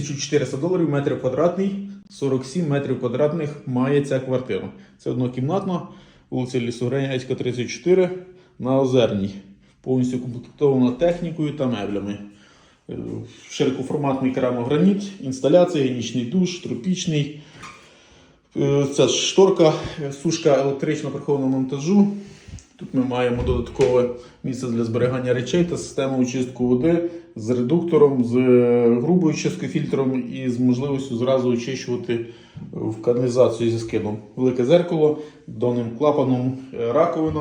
1400 доларів метр квадратний, 47 метрів квадратних має ця квартира. Це однокімнатна, вулиця Лісогранянська, 34 на Озерній. Повністю комплектована технікою та меблями. Е, Широкоформатний керамограніт, інсталяція, гігієнічний душ, тропічний. Це шторка, сушка електрично прихованого монтажу. Тут ми маємо додаткове місце для зберігання речей та систему очистку води з редуктором, з е, грубою чисткою фільтром і з можливістю зразу очищувати в каналізацію зі скидом. Велике зеркало, донним клапаном е, раковина.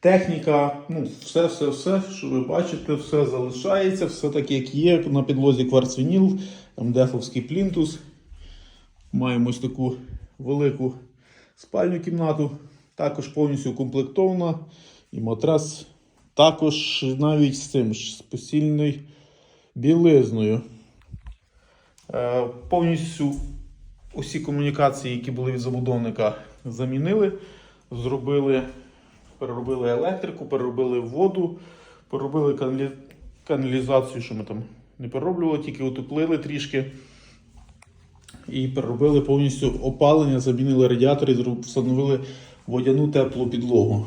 Техніка, ну, все, все, все, що ви бачите, все залишається, все так, як є. На підлозі кварцвініл, МДФовський плінтус. Маємо ось таку велику спальню кімнату, також повністю укомплектована. І матрас також навіть з цим з постільною білизною. Е, повністю усі комунікації, які були від забудовника, замінили. Зробили, переробили електрику, переробили воду, переробили каналі- каналізацію, що ми там не перероблювали, тільки утеплили трішки. І переробили повністю опалення, замінили радіатори, зроб- встановили водяну теплу підлогу.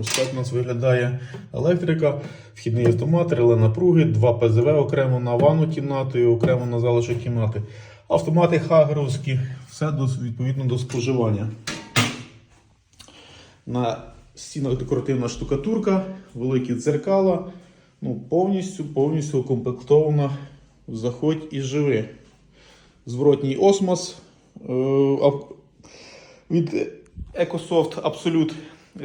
Ось так у нас виглядає електрика, вхідний автомат, реле напруги, два ПЗВ окремо на ванну кімнату і окремо на залишок кімнати. Автомати хагеровські, все відповідно до споживання. На стінах декоративна штукатурка, великі дзеркала. Ну, повністю, повністю укомплектована. Заходь і живи зворотній осмос е, від EcoSoft Absolute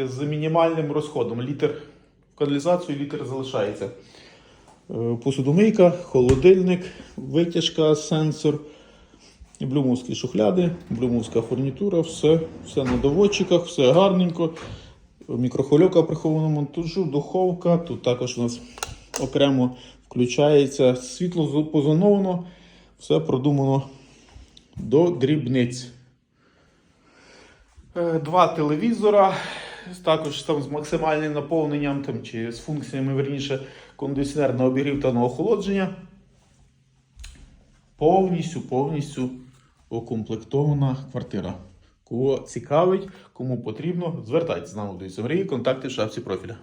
з мінімальним розходом. Літр в каналізацію, літр залишається. Е, Посудомийка, холодильник, витяжка, сенсор, блюмовські шухляди, блюмовська фурнітура, все, все на доводчиках, все гарненько. Мікрохвильовка прихованого монтажу, духовка. Тут також у нас окремо включається світло позоновано, все продумано до дрібниць. Е, Два телевізора, також там з максимальним наповненням там, чи з функціями верніше кондиціонер обігрів та на охолодження. Повністю, повністю укомплектована квартира. Кого цікавить, кому потрібно, звертайтеся з нами до Мрії, контакти в шапці профіля.